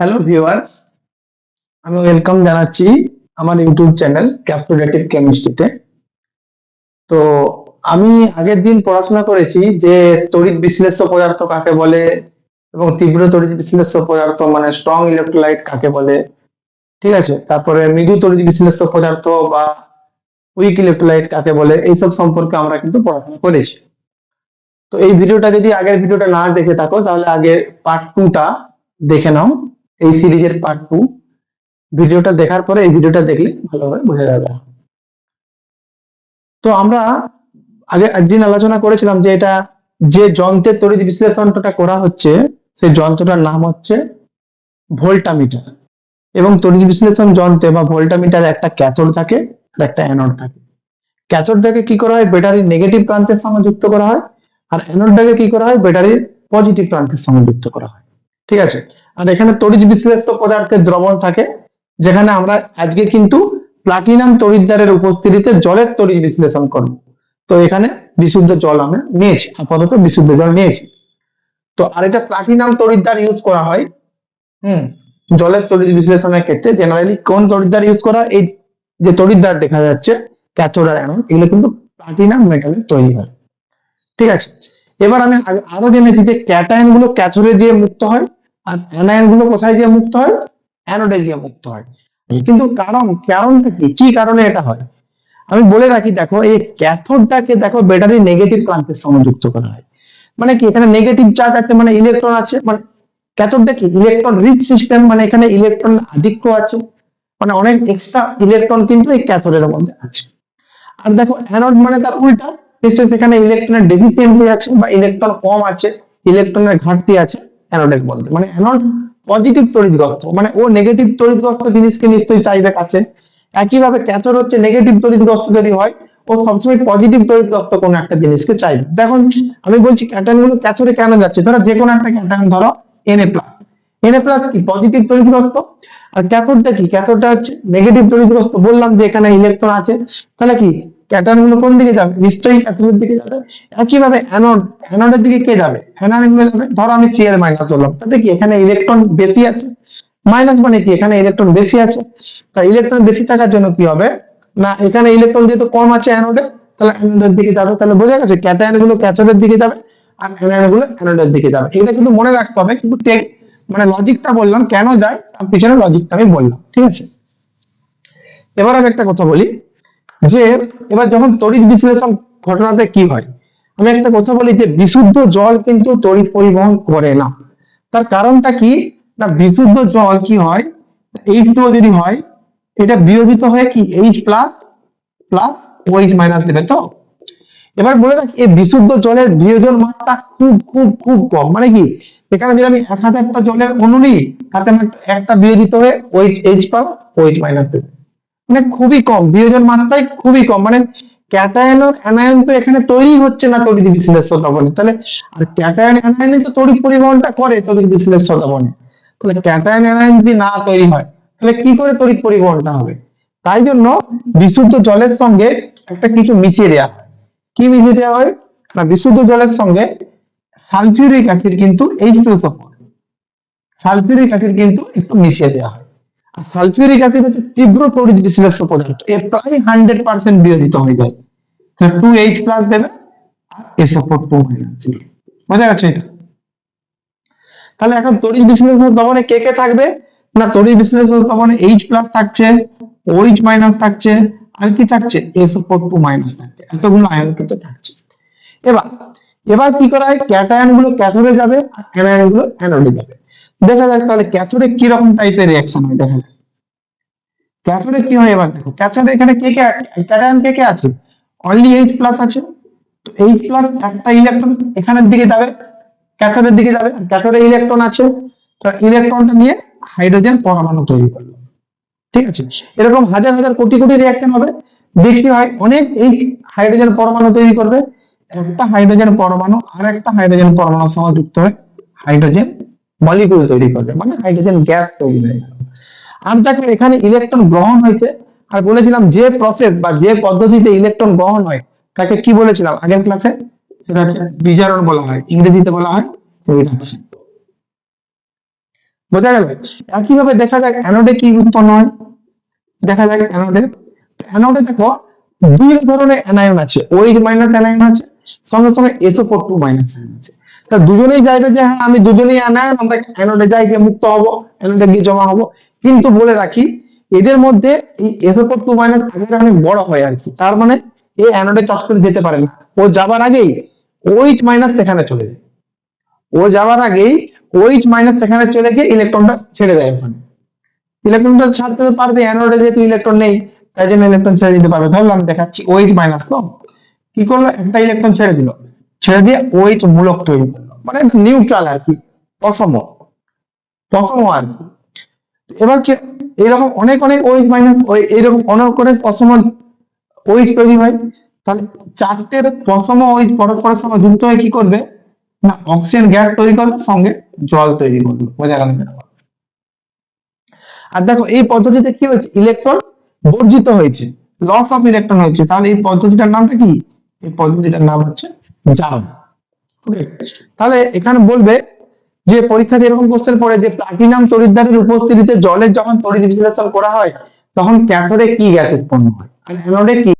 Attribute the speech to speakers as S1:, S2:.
S1: Hello viewers আমি welcome জানাচ্ছি আমার ইউটিউব চ্যানেল ক্যাপটুলেটিভ কেমিস্ট্রিতে তো। আমি আগের দিন পড়াশোনা করেছি যে তড়িৎ বিশ্লেষ্য পদার্থ কাকে বলে এবং তীব্র তড়িৎ বিশ্লেষ্য পদার্থ মানে স্ট্রং ইলেকট্রোলাইট কাকে বলে। ঠিক আছে? তারপরে মৃদু তড়িৎ বিশ্লেষ্য পদার্থ বা উইক ইলেকট্রোলাইট কাকে বলে, এইসব সম্পর্কে আমরা কিন্তু পড়াশোনা করেছি। তো এই ভিডিওটা যদি আগের ভিডিওটা না দেখে থাকো, তাহলে আগে পার্ট টুটা দেখে নাও। এই সিরিজের পার্ট টু ভিডিওটা দেখার পরে এই ভিডিওটা দেখলে ভালোভাবে বোঝা যাবে। তো আমরা আগে একদিন আলোচনা করেছিলাম যে এটা যে যন্ত্রের তড়িৎ বিশ্লেষণটা করা হচ্ছে, সেই যন্ত্রটার নাম হচ্ছে ভোল্টামিটার। এবং তড়িৎ বিশ্লেষণ যন্ত্রে বা ভোল্টামিটার একটা ক্যাথোড থাকে, আর একটা অ্যানোড থাকে। ক্যাথোডটাকে কি করা হয়? ব্যাটারির নেগেটিভ প্রান্তের সঙ্গে যুক্ত করা হয়, আর অ্যানোডটাকে কি করা হয়? ব্যাটারির পজিটিভ প্রান্তের সঙ্গে যুক্ত করা হয়। ঠিক আছে? আর এখানে তড়িৎ বিশ্লেষ্য পদার্থের দ্রবণ থাকে, যেখানে আমরা আজকে কিন্তু প্লাটিনাম তড়িৎদ্বারের উপস্থিতিতে জলের তড়িৎ বিশ্লেষণ করব। তো এখানে বিশুদ্ধ জল আমরা নিয়েছি, আপাতত বিশুদ্ধ জল নিয়েছি। তো আর এটা প্লাটিনাম তড়িৎদ্বার ইউজ করা হয়, হুম, জলের তড়িৎ বিশ্লেষণের ক্ষেত্রে। জেনারেলি কোন তড়িৎদ্বার ইউজ করা এই যে তড়িৎদ্বার দেখা যাচ্ছে ক্যাথোড আর অ্যানোড এগুলো কিন্তু প্লাটিনাম মেটালের তৈরি হয়। ঠিক আছে? এবার আমি আরও জেনেছি যে ক্যাটায়নগুলো ক্যাথোডে দিয়ে মুক্ত হয়। আর অ্যানায়নগুলো কোথায় গিয়ে মুক্ত হয়? অ্যানোডে গিয়ে মুক্ত হয়। কিন্তু কারণ কারণটা কি? কি কারণে এটা হয়? আমি বলে রাখি দেখো এই ক্যাথোডটাকে দেখো ব্যাটারি নেগেটিভ প্রান্তের সঙ্গে যুক্ত করা হয়। মানে কি? এখানে নেগেটিভ চার্জ আছে মানে ইলেকট্রন আছে মানে ক্যাথোডটা কি? ইলেকট্রন রিচ সিস্টেম মানে এখানে ইলেকট্রন আধিক্য আছে। মানে অনেক এক্সট্রা ইলেকট্রন কিন্তু এই ক্যাথোডের মধ্যে আছে। আর দেখো অ্যানোড মানে তার উল্টা। নিশ্চয়ই সেখানে ইলেকট্রনের ডেফিসিয়েন্সি আছে বা ইলেকট্রন কম আছে ইলেকট্রনের ঘাটতি আছে। অ্যানোডের মধ্যে মানে অ্যানোড পজিটিভ তড়িৎগ্রস্ত মানে ও নেগেটিভ তড়িৎগ্রস্ত জিনিসকে নিশ্চয়ই চাইবে কাছে। একইভাবে ক্যাথোড হচ্ছে নেগেটিভ তড়িৎগ্রস্ত যদি হয়, ও সবসময় পজিটিভ তড়িৎগ্রস্ত কোনো একটা জিনিসকে চাইবে। দেখুন, আমি বলছি ক্যাটায়নগুলো কেন যাচ্ছে? ধরো যে কোনো একটা ক্যাটায়ন ধরো N A plus N A plus কি? পজিটিভ তড়িৎগ্রস্ত আর ক্যাথোডটা কি? ক্যাথোডটা হচ্ছে নেগেটিভ তড়িৎগ্রস্ত বললাম যে এখানে ইলেকট্রন আছে। তাহলে কি? ক্যাটায়নগুলো কোন দিকে যাবে? নিশ্চয়ই ক্যাথোডের দিকে যাবে। একইভাবে অ্যানোড অ্যানোডের দিকে কে যাবে? অ্যানোডগুলো যাবে। ধরো আমি এর মাইনাস বললাম তাতে কি? এখানে ইলেকট্রন বেশি আছে। মাইনাস মানে কি? এখানে ইলেকট্রন বেশি আছে। তা ইলেকট্রন বেশি থাকার জন্য কি হবে? না, এখানে ইলেকট্রন যেহেতু কম আছে অ্যানোডে তাহলে অ্যানোডের দিকে যাবে। তাহলে বোঝা গেছে ক্যাটায়নগুলো ক্যাথোডের দিকে যাবে আর অ্যানায়নগুলো অ্যানোডের দিকে যাবে। এটা কিন্তু মনে রাখতে হবে, কিন্তু টেক মানে লজিকটা বললাম, কেন যায়? তার পিছনে লজিকটা আমি বললাম। ঠিক আছে? এবার আমি একটা কথা বলি। যে এবার যখন তড়িৎ বিশ্লেষণ ঘটনাতে কি হয়? আমি একটা কথা বলি যে বিশুদ্ধ জল কিন্তু তড়িৎ পরিবহন করে না। তার কারণটা কি? না, বিশুদ্ধ জল কি হয়? এইচ টু যদি হয়, এটা বিয়োজিত হয়ে কি? H plus plus O H minus দেবে তো? এবার বলে রাখি, এই বিশুদ্ধ জলের বিয়োজন মাত্রা খুব খুব খুব কম। মানে কি? এখানে যদি আমি এক হাজারটা জলের অণু নিই তাতে আমার একটা বিয়োজিত হয়ে ওইচ এইচ পাবো ওইচ মাইনাস দেবে। মানে খুবই কম, বিয়োজন মাত্রায় খুবই কম। মানে ক্যাটায়ন অ্যানায়ন তো এখানে তৈরি হচ্ছে না তড়িৎ বিশ্লেষ্য দ্রবণে তাহলে আর ক্যাটায়ন অ্যানায়নে তো তড়িৎ পরিবহনটা করে তড়িৎ বিশ্লেষ্য দ্রবণে তাহলে ক্যাটায়ন অ্যানায়ন যদি না তৈরি হয়, তাহলে কি করে তড়িৎ পরিবহনটা হবে? তাই জন্য বিশুদ্ধ জলের সঙ্গে একটা কিছু মিশিয়ে দেওয়া হয়। কি মিশিয়ে দেওয়া হয়? না, বিশুদ্ধ জলের সঙ্গে সালফিউরিক অ্যাসিড কিন্তু এইচ টু সালফিউরিক অ্যাসিড কিন্তু একটু মিশিয়ে দেওয়া হয়। সালফিউরিক অ্যাসিড হচ্ছে তীব্র তড়িৎ বিশ্লেষ্য পদার্থ। এ প্রায় হান্ড্রেড পার্সেন্ট বিয়োজিত হয়ে যায়। টু এইচ প্লাস দেবে, আর এসওফোর টু মাইনাস বোঝা গেছে এটা? তাহলে এখন তড়িৎ বিশ্লেষণ দমনে কে কে থাকবে? না, তড়িৎ বিশ্লেষণ দমনে এইচ প্লাস থাকছে ওইচ মাইনাস থাকছে, আর কি থাকছে? এসওফোর টু মাইনাস থাকছে। এতগুলো আয়ন কিন্তু থাকছে। এবার এবার কি করা হয়? ক্যাটায়নগুলো ক্যাথোডে যাবে আর অ্যানায়নগুলো অ্যানোডে যাবে। দেখা যাক তাহলে ক্যাথোডে কি রকম টাইপের রিঅ্যাকশন হয়, দেখা। যাক ক্যাথোডে কি হয় এবার দেখো। ক্যাথোডে এখানে কে কে ক্যাটায়ন কে কে আছে? অনলি এইচ প্লাস আছে। তো এইচ প্লাস একটা ইলেকট্রন এখানের দিকে যাবে ক্যাথোডের দিকে যাবে। ক্যাথোডে ইলেকট্রন আছে। তো ইলেকট্রনটা নিয়ে হাইড্রোজেন পরমাণু তৈরি করল। ঠিক আছে? এরকম হাজার হাজার কোটি কোটি রিঅ্যাকশন হবে। দেখি হয়, অনেক এই হাইড্রোজেন পরমাণু তৈরি করবে। একটা হাইড্রোজেন পরমাণু আর একটা হাইড্রোজেন পরমাণুর সঙ্গে যুক্ত হয়ে হাইড্রোজেন মলিকুল তৈরি করবে মানে হাইড্রোজেন গ্যাস তৈরি হয়ে গেল। আর দেখো, এখানে ইলেকট্রন গ্রহণ হয়েছে। আর বলেছিলাম যে প্রসেস বা যে পদ্ধতিতে ইলেকট্রন গ্রহণ হয়, তাকে কি বলেছিলাম? আগের ক্লাসে সেটা হচ্ছে বিজারণ বলা হয়, ইংরেজিতে বলা হয়। বোঝা গেল? একইভাবে দেখা যাক অ্যানোডে কি উৎপন্ন হয়। দেখা যাক অ্যানোডে অ্যানোডে দেখো, দুই ধরনের অ্যানায়ন আছে ওই মাইনাস অ্যানায়ন আছে সঙ্গে সঙ্গে এসও ফোর টু মাইনাস আছে তা দুজনেই চাইবে যে হ্যাঁ আমি দুজনেই অ্যানায়ন আমরা অ্যানোডে যাই গিয়ে মুক্ত হব অ্যানোডে গিয়ে জমা হব। কিন্তু বলে রাখি, এদের মধ্যে এই এসও ফোর টু মাইনাস আগের অনেক বড় হয় আর কি। তার মানে এই অ্যানোডে চট করে যেতে পারে না। ও যাবার আগেই ওইচ মাইনাস সেখানে চলে যায়। ও যাওয়ার আগেই ওইচ মাইনাস সেখানে চলে গিয়ে ইলেকট্রনটা ছেড়ে দেয় ওখানে। ইলেকট্রনটা ছাড়তে পারবে অ্যানোডে যেহেতু ইলেকট্রন নেই, তাই জন্য ইলেকট্রন ছেড়ে দিতে পারবে। ধরলাম, দেখাচ্ছি, ওইচ মাইনাস তো কি করল? একটা ইলেকট্রন ছেড়ে দিল। ছেড়ে দিয়ে ওইচ মূলক তৈরি করল। মানে নিউট্রাল আর কি, অসম। তসম আর কি। এবার কি এরকম অনেক অনেক ওইচ মাইনাস ওই এরকম অনেক অনেক অসম ওইচ তৈরি হয়। তাহলে চারটে পশম ওইচ পরস্পরের সঙ্গে যুক্ত হয়ে কি করবে? না অক্সিজেন গ্যাস তৈরি করবে, সঙ্গে জল তৈরি করবে। বোঝা গেল আর দেখো, এই পদ্ধতিতে কি হয়েছে? ইলেকট্রন বর্জিত হয়েছে। লস অফ ইলেকট্রন হয়েছে। তাহলে এই পদ্ধতিটার নামটা কি? এই পদ্ধতিটার নাম হচ্ছে জাম ওকে তাহলে এখানে বলবে যে পরীক্ষাতে এরকম কোশ্চেন পরে যে প্লাটিনাম তড়িৎদ্বারের উপস্থিতিতে জলের যখন তড়িৎ বিশ্লেষণ করা হয়, তখন ক্যাথোডে কি গ্যাস উৎপন্ন হয়? আর অ্যানোডে কি?